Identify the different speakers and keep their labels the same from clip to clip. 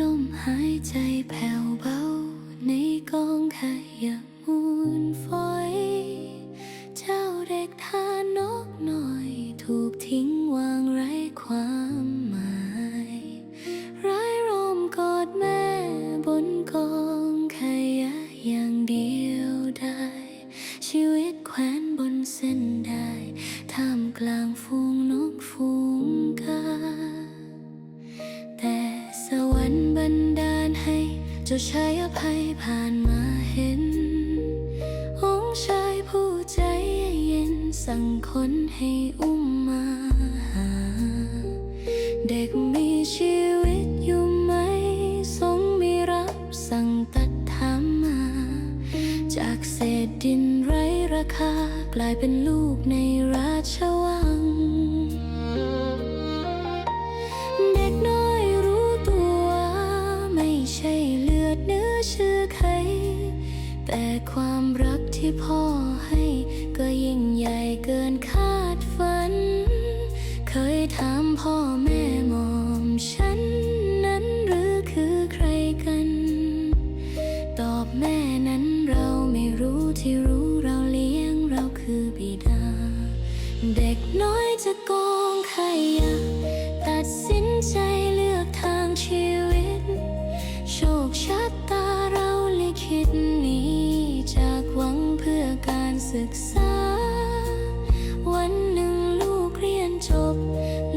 Speaker 1: ลมหายใจแผ่วเบาในกองขยะ เจ้าชายอภัยผ่านมาเห็น องค์ชายผู้ใจเย็นสั่งคนให้อุ้มมาหา เด็กมีชีวิตอยู่ไหม ทรงมีรับสั่งตัดถามมา จากเศษดินไร้ราคากลายเป็นลูกในราชวัง แต่ความรักที่พ่อให้ ก็ยิ่งใหญ่เกินคาดฝัน เคยถามพ่อแม่หมอมฉันนั้นหรือคือใครกัน ตอบแม่นั้นเราไม่รู้ที่รู้เราเลี้ยงเราคือบิดา เด็กน้อยจะโกงใครอยากตัดสินใจเลือกทางชีวิต โชคชะตา ศึกษา วันหนึ่งลูกเรียนจบ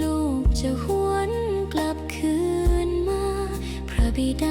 Speaker 1: ลูกจะหวนกลับคืนมา พระบิดา